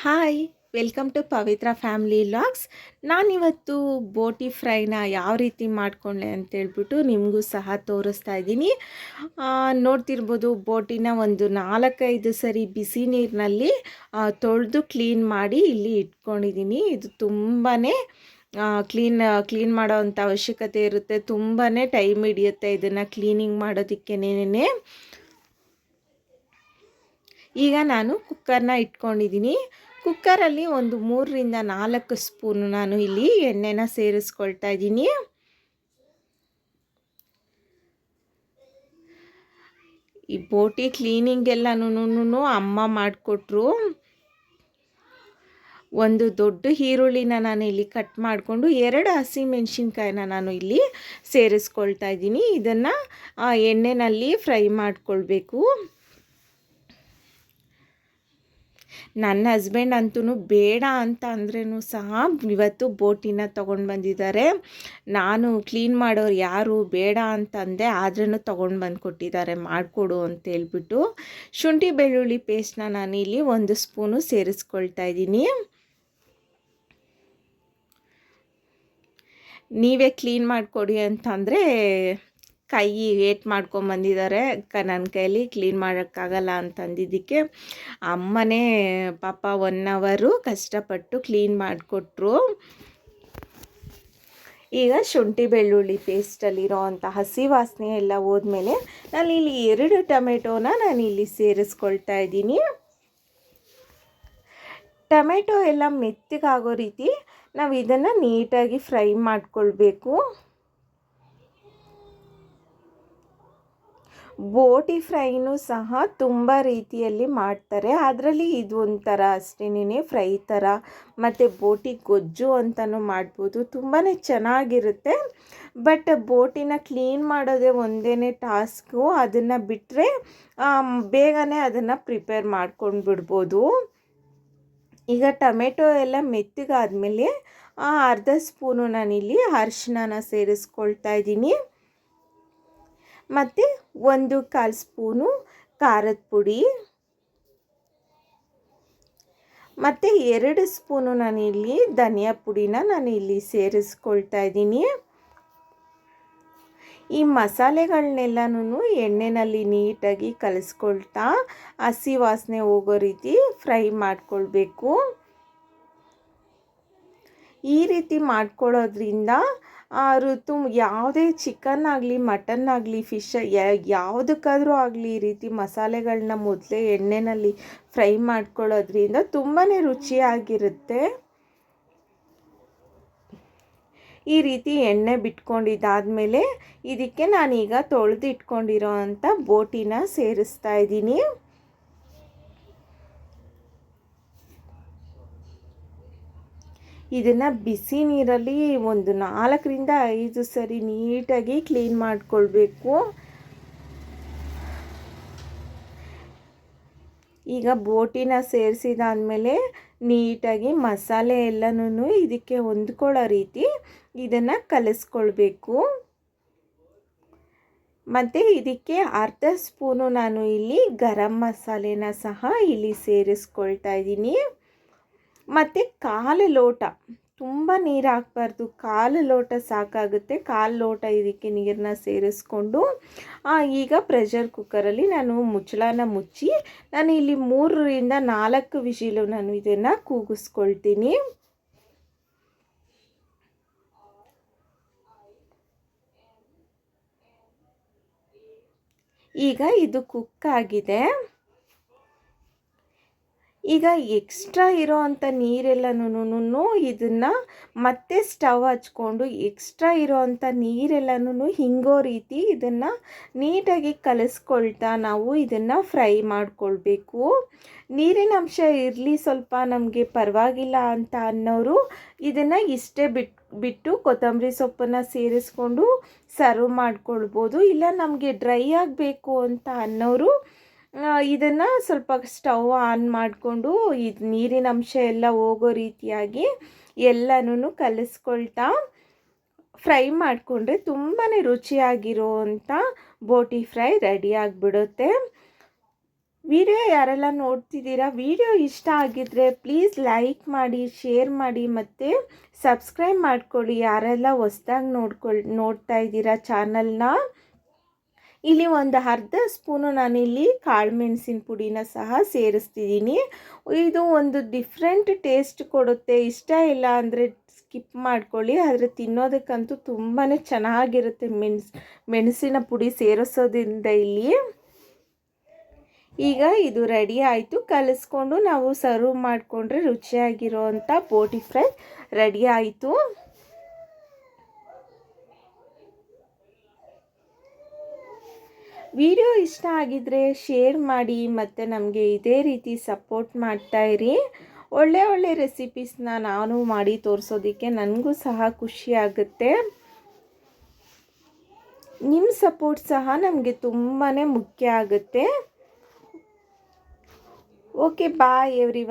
Hi welcome to Pavitra family logs ನಾನಿವತ್ತು ಬೋಟಿ ಫ್ರೈನ ಯಾವ ರೀತಿ ಮಾಡಿಕೊಂಡೆ ಅಂತೇಳ್ಬಿಟ್ಟು ನಿಮಗೂ ಸಹ ತೋರಿಸ್ತಾ ಇದ್ದೀನಿ. ನೋಡ್ತಿರ್ಬೋದು ಬೋಟಿನ ಒಂದು ನಾಲ್ಕೈದು ಸರಿ ಬಿಸಿ ನೀರಿನಲ್ಲಿ ತೊಳೆದು ಕ್ಲೀನ್ ಮಾಡಿ ಇಲ್ಲಿ ಇಟ್ಕೊಂಡಿದ್ದೀನಿ. ಇದು ತುಂಬಾ ಕ್ಲೀನ್ ಕ್ಲೀನ್ ಮಾಡೋ ಅಂಥ ಅವಶ್ಯಕತೆ ಇರುತ್ತೆ. ತುಂಬಾ ಟೈಮ್ ಹಿಡಿಯುತ್ತೆ ಇದನ್ನು ಕ್ಲೀನಿಂಗ್ ಮಾಡೋದಕ್ಕೇನೇ. ಈಗ ನಾನು ಕುಕ್ಕರ್ನ ಇಟ್ಕೊಂಡಿದ್ದೀನಿ. ಕುಕ್ಕರಲ್ಲಿ ಒಂದು ಮೂರರಿಂದ ನಾಲ್ಕು ಸ್ಪೂನು ನಾನು ಇಲ್ಲಿ ಎಣ್ಣೆನ ಸೇರಿಸ್ಕೊಳ್ತಾ ಇದ್ದೀನಿ. ಈ ಬೋಟಿ ಕ್ಲೀನಿಂಗ್ ಎಲ್ಲನೂ ಅಮ್ಮ ಮಾಡಿಕೊಟ್ರು. ಒಂದು ದೊಡ್ಡ ಈರುಳ್ಳಿನ ನಾನು ಇಲ್ಲಿ ಕಟ್ ಮಾಡಿಕೊಂಡು ಎರಡು ಹಸಿಮೆಣ್ಸಿನ್ಕಾಯಿನ ನಾನು ಇಲ್ಲಿ ಸೇರಿಸ್ಕೊಳ್ತಾ ಇದ್ದೀನಿ. ಇದನ್ನು ಎಣ್ಣೆನಲ್ಲಿ ಫ್ರೈ ಮಾಡಿಕೊಳ್ಬೇಕು. ನನ್ನ ಹಸ್ಬೆಂಡ್ ಅಂತೂ ಬೇಡ ಅಂತ ಅಂದ್ರೂ ಸಹ ಇವತ್ತು ಬೋಟಿನ ತೊಗೊಂಡು ಬಂದಿದ್ದಾರೆ. ನಾನು ಕ್ಲೀನ್ ಮಾಡೋರು ಯಾರು ಬೇಡ ಅಂತ ಅಂದೆ ಆದ್ರೂ ತೊಗೊಂಡು ಬಂದು ಕೊಟ್ಟಿದ್ದಾರೆ ಮಾಡಿಕೊಡು ಅಂತ ಹೇಳ್ಬಿಟ್ಟು ಶುಂಠಿ ಬೆಳ್ಳುಳ್ಳಿ ಪೇಸ್ಟ್ನ ನಾನು ಇಲ್ಲಿ ಒಂದು ಸ್ಪೂನು ಸೇರಿಸ್ಕೊಳ್ತಾ ಇದ್ದೀನಿ. ನೀವೇ ಕ್ಲೀನ್ ಮಾಡಿಕೊಡಿ ಅಂತಂದರೆ ಕೈ ವೇಟ್ ಮಾಡ್ಕೊಂಬಂದಿದ್ದಾರೆ ಕ ನನ್ನ ಕೈಯಲ್ಲಿ ಕ್ಲೀನ್ ಮಾಡೋಕ್ಕಾಗಲ್ಲ ಅಂತಂದಿದ್ದಕ್ಕೆ ಅಮ್ಮನೇ ಪಾಪ ಒನ್ ಅವರು ಕಷ್ಟಪಟ್ಟು ಕ್ಲೀನ್ ಮಾಡಿಕೊಟ್ರು. ಈಗ ಶುಂಠಿ ಬೆಳ್ಳುಳ್ಳಿ ಪೇಸ್ಟಲ್ಲಿರೋ ಅಂಥ ಹಸಿ ವಾಸನೆ ಎಲ್ಲ ಹೋದ್ಮೇಲೆ ನಾನು ಇಲ್ಲಿ ಎರಡು ಟೊಮೆಟೋನ ನಾನು ಇಲ್ಲಿ ಸೇರಿಸ್ಕೊಳ್ತಾ ಇದ್ದೀನಿ. ಟೊಮೆಟೊ ಎಲ್ಲ ಮೆತ್ತಗಾಗೋ ರೀತಿ ನಾವು ಇದನ್ನು ನೀಟಾಗಿ ಫ್ರೈ ಮಾಡ್ಕೊಳ್ಬೇಕು. ಬೋಟಿ ಫ್ರೈನೂ ಸಹ ತುಂಬ ರೀತಿಯಲ್ಲಿ ಮಾಡ್ತಾರೆ. ಅದರಲ್ಲಿ ಇದು ಒಂಥರ ಅಷ್ಟೇನೇ ಫ್ರೈ ಥರ ಮತ್ತು ಬೋಟಿ ಗೊಜ್ಜು ಅಂತಲೂ ಮಾಡ್ಬೋದು. ತುಂಬಾ ಚೆನ್ನಾಗಿರುತ್ತೆ. ಬಟ್ ಬೋಟಿನ ಕ್ಲೀನ್ ಮಾಡೋದೇ ಒಂದೇ ಟಾಸ್ಕು. ಅದನ್ನು ಬಿಟ್ಟರೆ ಬೇಗನೆ ಅದನ್ನು ಪ್ರಿಪೇರ್ ಮಾಡ್ಕೊಂಡು ಬಿಡ್ಬೋದು ಈಗ ಟೊಮೆಟೊ ಎಲ್ಲ ಮೆತ್ತಗಾದ್ಮೇಲೆ ಅರ್ಧ ಸ್ಪೂನು ನಾನಿಲ್ಲಿ ಅರಿಶಿನ ಸೇರಿಸ್ಕೊಳ್ತಾ ಇದ್ದೀನಿ. ಮತ್ತು ಒಂದು ಕಾಲು ಸ್ಪೂನು ಖಾರದ ಪುಡಿ. ಮತ್ತು ಎರಡು ಸ್ಪೂನು ನಾನಿಲ್ಲಿ ಧನಿಯಾ ಪುಡಿನ ನಾನು ಇಲ್ಲಿ ಸೇರಿಸ್ಕೊಳ್ತಾ ಇದ್ದೀನಿ. ಈ ಮಸಾಲೆಗಳನ್ನೆಲ್ಲನೂ ಎಣ್ಣೆಯಲ್ಲಿ ನೀಟಾಗಿ ಕಲಿಸ್ಕೊಳ್ತಾ ಹಸಿ ವಾಸನೆ ಹೋಗೋ ರೀತಿ ಫ್ರೈ ಮಾಡಿಕೊಳ್ಬೇಕು. ಈ ರೀತಿ ಮಾಡ್ಕೊಳ್ಳೋದ್ರಿಂದ ಋತು ಯಾವುದೇ ಚಿಕನ್ ಆಗಲಿ ಮಟನ್ ಆಗಲಿ ಫಿಶ್ ಯಾವುದಕ್ಕಾದರೂ ಆಗಲಿ ಈ ರೀತಿ ಮಸಾಲೆಗಳನ್ನ ಮೊದಲೇ ಎಣ್ಣೆಯಲ್ಲಿ ಫ್ರೈ ಮಾಡ್ಕೊಳ್ಳೋದ್ರಿಂದ ತುಂಬಾ ರುಚಿಯಾಗಿರುತ್ತೆ. ಈ ರೀತಿ ಎಣ್ಣೆ ಬಿಟ್ಕೊಂಡಿದ್ದಾದಮೇಲೆ ಇದಕ್ಕೆ ನಾನೀಗ ತೊಳೆದಿಟ್ಕೊಂಡಿರೋ ಅಂಥ ಬೋಟಿನ ಸೇರಿಸ್ತಾ ಇದ್ದೀನಿ. ಇದನ್ನು ಬಿಸಿ ನೀರಲ್ಲಿ ಒಂದು ನಾಲ್ಕರಿಂದ ಐದು ಸರಿ ನೀಟಾಗಿ ಕ್ಲೀನ್ ಮಾಡಿಕೊಳ್ಬೇಕು. ಈಗ ಬೋಟಿನ ಸೇರಿಸಿದಾದ್ಮೇಲೆ ನೀಟಾಗಿ ಮಸಾಲೆ ಎಲ್ಲನೂ ಇದಕ್ಕೆ ಹೊಂದ್ಕೊಳ್ಳೋ ರೀತಿ ಇದನ್ನು ಕಲಿಸ್ಕೊಳ್ಬೇಕು. ಮತ್ತು ಇದಕ್ಕೆ ಅರ್ಧ ಸ್ಪೂನು ನಾನು ಇಲ್ಲಿ ಗರಂ ಮಸಾಲೆನ ಸಹ ಇಲ್ಲಿ ಸೇರಿಸ್ಕೊಳ್ತಾ ಇದ್ದೀನಿ. ಮತ್ತು ಕಾಲು ಲೋಟ. ತುಂಬ ನೀರು ಹಾಕ್ಬಾರ್ದು. ಕಾಲು ಲೋಟ ಸಾಕಾಗುತ್ತೆ. ಕಾಲು ಲೋಟ ಇದಕ್ಕೆ ನೀರನ್ನ ಸೇರಿಸ್ಕೊಂಡು ಈಗ ಪ್ರೆಷರ್ ಕುಕ್ಕರಲ್ಲಿ ನಾನು ಮುಚ್ಚಳನ ಮುಚ್ಚಿ, ನಾನು ಇಲ್ಲಿ ಮೂರರಿಂದ ನಾಲ್ಕು ವಿಶಿಲು ನಾನು ಇದನ್ನು ಕೂಗಿಸ್ಕೊಳ್ತೀನಿ. ಈಗ ಇದು ಕುಕ್ ಆಗಿದೆ. ಈಗ ಎಕ್ಸ್ಟ್ರಾ ಇರೋ ಅಂಥ ನೀರೆಲ್ಲನೂ ಇದನ್ನು ಮತ್ತೆ ಸ್ಟವ್ ಹಚ್ಕೊಂಡು ಎಕ್ಸ್ಟ್ರಾ ಇರೋ ಅಂಥ ನೀರೆಲ್ಲನೂ ಹಿಂಗೋ ರೀತಿ ಇದನ್ನು ನೀಟಾಗಿ ಕಲಿಸ್ಕೊಳ್ತಾ ನಾವು ಇದನ್ನು ಫ್ರೈ ಮಾಡಿಕೊಳ್ಬೇಕು. ನೀರಿನ ಅಂಶ ಇರಲಿ ಸ್ವಲ್ಪ ನಮಗೆ ಪರವಾಗಿಲ್ಲ ಅಂತ ಅನ್ನೋರು ಇದನ್ನು ಇಷ್ಟೇ ಬಿಟ್ಟು ಬಿಟ್ಟು ಕೊತ್ತಂಬರಿ ಸೊಪ್ಪನ್ನು ಸೇರಿಸ್ಕೊಂಡು ಸರ್ವ್ ಮಾಡ್ಕೊಳ್ಬೋದು. ಇಲ್ಲ ನಮಗೆ ಡ್ರೈ ಆಗಬೇಕು ಅಂತ ಅನ್ನೋರು ಇದನ್ನು ಸ್ವಲ್ಪ ಸ್ಟವ್ ಆನ್ ಮಾಡಿಕೊಂಡು ಇದು ನೀರಿನ ಅಂಶ ಎಲ್ಲ ಹೋಗೋ ರೀತಿಯಾಗಿ ಎಲ್ಲನೂ ಕಲಿಸ್ಕೊಳ್ತಾ ಫ್ರೈ ಮಾಡಿಕೊಂಡ್ರೆ ತುಂಬಾ ರುಚಿಯಾಗಿರೋ ಅಂಥ ಬೋಟಿ ಫ್ರೈ ರೆಡಿ ಆಗಿಬಿಡುತ್ತೆ. ವಿಡಿಯೋ ಯಾರೆಲ್ಲ ನೋಡ್ತಿದ್ದೀರಾ, ವಿಡಿಯೋ ಇಷ್ಟ ಆಗಿದ್ದರೆ ಪ್ಲೀಸ್ ಲೈಕ್ ಮಾಡಿ, ಶೇರ್ ಮಾಡಿ ಮತ್ತು ಸಬ್ಸ್ಕ್ರೈಬ್ ಮಾಡ್ಕೊಳ್ಳಿ. ಯಾರೆಲ್ಲ ಹೊಸ್ದಾಗಿ ನೋಡ್ಕೊಳ್, ನೋಡ್ತಾ ಇದ್ದೀರಾ ಚಾನಲ್ನ. ಇಲ್ಲಿ ಒಂದು ಅರ್ಧ ಸ್ಪೂನು ನಾನಿಲ್ಲಿ ಕಾಳುಮೆಣಸಿನ ಪುಡಿನ ಸಹ ಸೇರಿಸ್ತಿದ್ದೀನಿ. ಇದು ಒಂದು ಡಿಫ್ರೆಂಟ್ ಟೇಸ್ಟ್ ಕೊಡುತ್ತೆ. ಇಷ್ಟ ಇಲ್ಲ ಅಂದರೆ ಸ್ಕಿಪ್ ಮಾಡ್ಕೊಳ್ಳಿ. ಆದರೆ ತಿನ್ನೋದಕ್ಕಂತೂ ತುಂಬಾ ಚೆನ್ನಾಗಿರುತ್ತೆ ಮೆಣಸು, ಮೆಣಸಿನ ಪುಡಿ ಸೇರಿಸೋದ್ರಿಂದ ಇಲ್ಲಿ. ಈಗ ಇದು ರೆಡಿ ಆಯಿತು. ಕಲಿಸ್ಕೊಂಡು ನಾವು ಸರ್ವ್ ಮಾಡಿಕೊಂಡ್ರೆ ರುಚಿಯಾಗಿರೋವಂಥ ಬೋಟಿ ಫ್ರೈ ರೆಡಿ ಆಯಿತು. ವಿಡಿಯೋ ಇಷ್ಟ ಆಗಿದ್ದರೆ ಶೇರ್ ಮಾಡಿ ಮತ್ತು ನಮಗೆ ಇದೇ ರೀತಿ ಸಪೋರ್ಟ್ ಮಾಡ್ತಾಯಿರಿ ಒಳ್ಳೆ ಒಳ್ಳೆ ರೆಸಿಪೀಸ್ನ ನಾನು ಮಾಡಿ ತೋರಿಸೋದಕ್ಕೆ ನನಗೂ ಸಹ ಖುಷಿ ಆಗುತ್ತೆ. ನಿಮ್ಮ ಸಪೋರ್ಟ್ ಸಹ ನಮಗೆ ತುಂಬಾ ಮುಖ್ಯ ಆಗುತ್ತೆ. Okay bye every